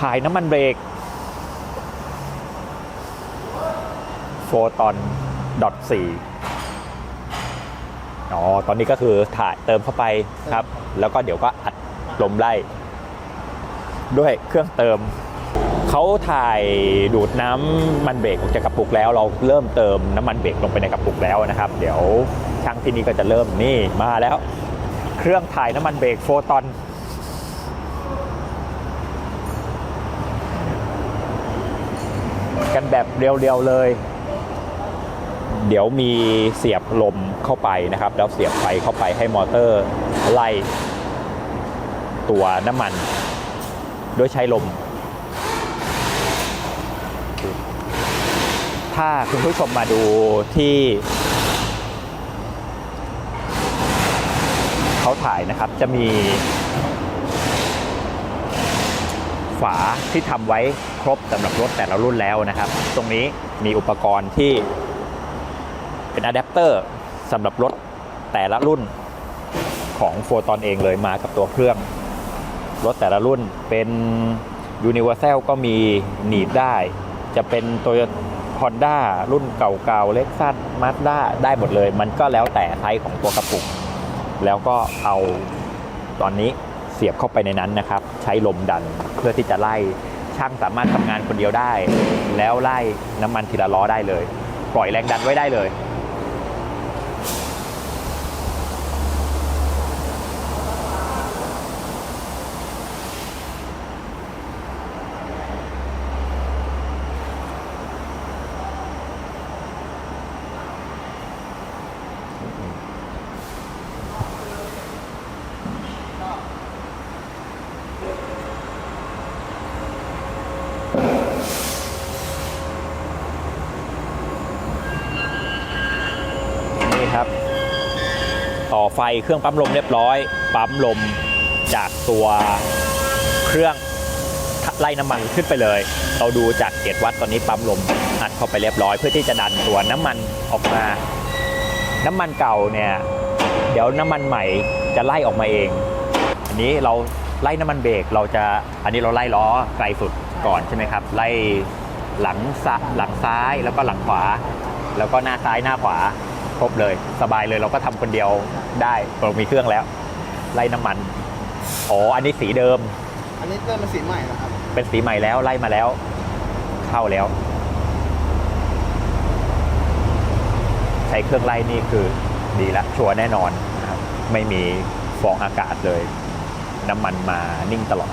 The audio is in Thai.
ถ่ายน้ำมันเบรกโฟตอนดอทสี่อ๋อ ตอนนี้ก็คือถ่ายเติมเข้าไปครับ แล้วก็เดี๋ยวก็อัดลมไล่ ด้วยเครื่องเติม เขาถ่ายดูดน้ำมันเบรกออกจากกระปุกแล้ว เราเริ่มเติมน้ำมันเบรกลงไปในกระปุกแล้วนะครับ เดี๋ยวช่างที่นี่ก็จะเริ่มนี่มาแล้ว เครื่องถ่ายน้ำมันเบรกโฟตอน กันแบบเรียวๆเลย เดี๋ยวมีเสียบลมเข้าไปนะครับ แล้วเสียบไฟเข้าไปให้มอเตอร์ไล่ตัวน้ำมัน โดยใช้ลม ถ้าคุณผู้ชมมาดูที่เขาถ่ายนะครับจะมี ฝาที่ทำไว้ครบสำหรับรถแต่ละรุ่นแล้วนะครับ ตรงนี้มีอุปกรณ์ที่เป็นอะแดปเตอร์สำหรับรถแต่ละรุ่นของโฟตอนเองเลยมากับตัวเครื่อง รถแต่ละรุ่นเป็น Universal ก็มีหนีบได้ จะเป็นโตโยต้ฮอนด้ารุ่นเก่าๆเล็กซัสมาสด้าได้หมดเลย มันก็แล้วแต่ไซส์ของตัวกระปุก แล้วก็เอาตอนนี้ เสียบเข้าไปในนั้นนะครับ ใช้ลมดันเพื่อที่จะไล่ช่างสามารถทำงานคนเดียวได้ แล้วไล่น้ำมันทีละล้อได้เลย ปล่อยแรงดันไว้ได้เลย ครับ ต่อไฟเครื่องปั๊มลมเรียบร้อย ปั๊มลมจากตัวเครื่องไล่น้ำมันขึ้นไปเลย เราดูจากเกจวัดตอนนี้ปั๊มลมอัดเข้าไปเรียบร้อย เพื่อที่จะดันตัวน้ำมันออกมา น้ำมันเก่าเนี่ยเดี๋ยวน้ำมันใหม่จะไล่ออกมาเอง อันนี้เราไล่น้ำมันเบรกเราจะอันนี้เราไล่ล้อไกลสุดก่อนใช่ไหมครับ ไล่หลังซะหลังซ้ายแล้วก็หลังขวา แล้วก็หน้าซ้ายหน้าขวา ครบเลยสบายเลยเราก็ทำคนเดียวได้เรามีเครื่องแล้ว ไล่น้ำมันอ๋ออันนี้สีเดิม อันนี้เริ่มเป็นสีใหม่แล้วครับเป็นสีใหม่แล้วไล่มาแล้ว เข้าแล้ว ใช้เครื่องไล่นี่คือดีละชัวร์แน่นอนนะครับไม่มีฟองอากาศเลย น้ำมันมานิ่งตลอด